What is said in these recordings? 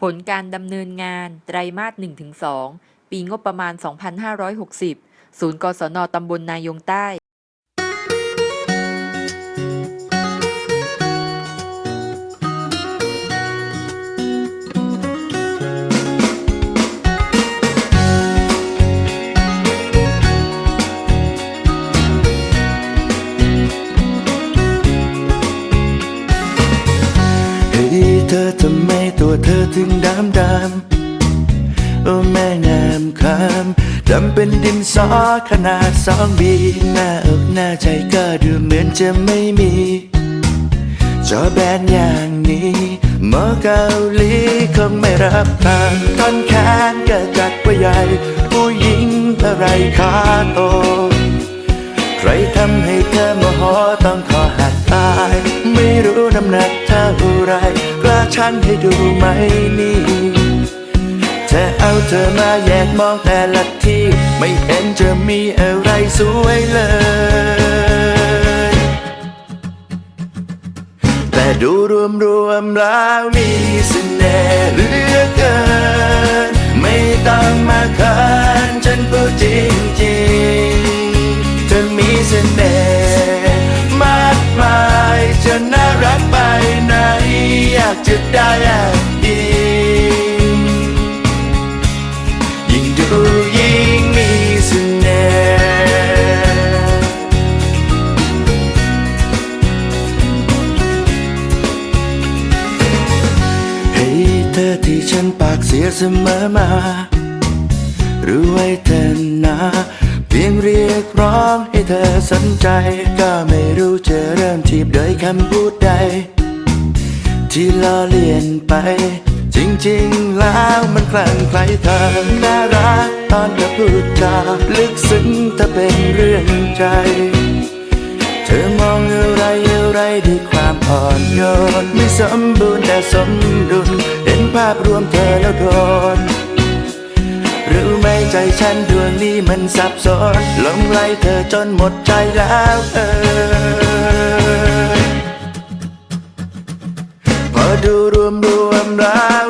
ผลการดำเนินงาน ไตรมาส 1-2 ปีงบประมาณ 2560 ศูนย์กศนตำบลนายงใต้ เธอทำไมตัวเธอถึงดำดำโอ้แม่งามคำดำเป็นดินสอขนาดสองบีหน้าอกหน้าใจก็ดูเหมือนจะไม่มี จอแบนอย่างนี้หมอเกาหลีคงไม่รับทางท่อนแขนก็จัดว่าใหญ่ผู้หญิงอะไรขาโตใครทำให้เธอันให้ดูไหมนี่จะเอาเธอมาแยกมองแต่ละที่ ไม่เห็นจะมีอะไรสวยเลย แต่ดูรวมรวมๆแล้วมีเสน่ห์เหลือเกิน ไม่ต้อง อที่ฉันปากเสียเสมอมารู้ไว้เธอนะเพียงเรียกร้องให้เธอสนใจ ก็ไม่รู้จะเริ่มทีบโดยคำพูดใด ที่ล้อเลียนไป จริงๆแล้วมันคลั่งไคล้เธอน่ารักตอนเธอพูดจาลึกซึ้งถ้าเป็นเรื่องใจ เธอมองอะไรอะไรด้วยความอ่อนโยนไม่สมบูรณ์แต่สมดุล ภาพรวมเธอแล้วโดนรู้ไหมใจฉันดวงนี้มันสับสนลงไหลเธอจนหมดใจแล้วเออพอดูรวมรวมแล้ว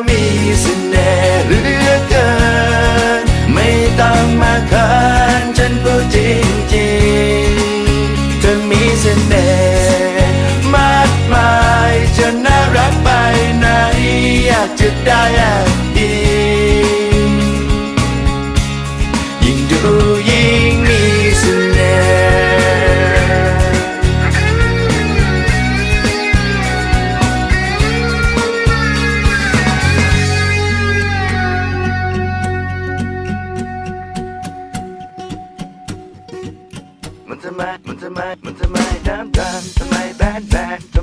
ทำไมมันทำไมมันทำไมน้ำตาลทำไมแบนแบน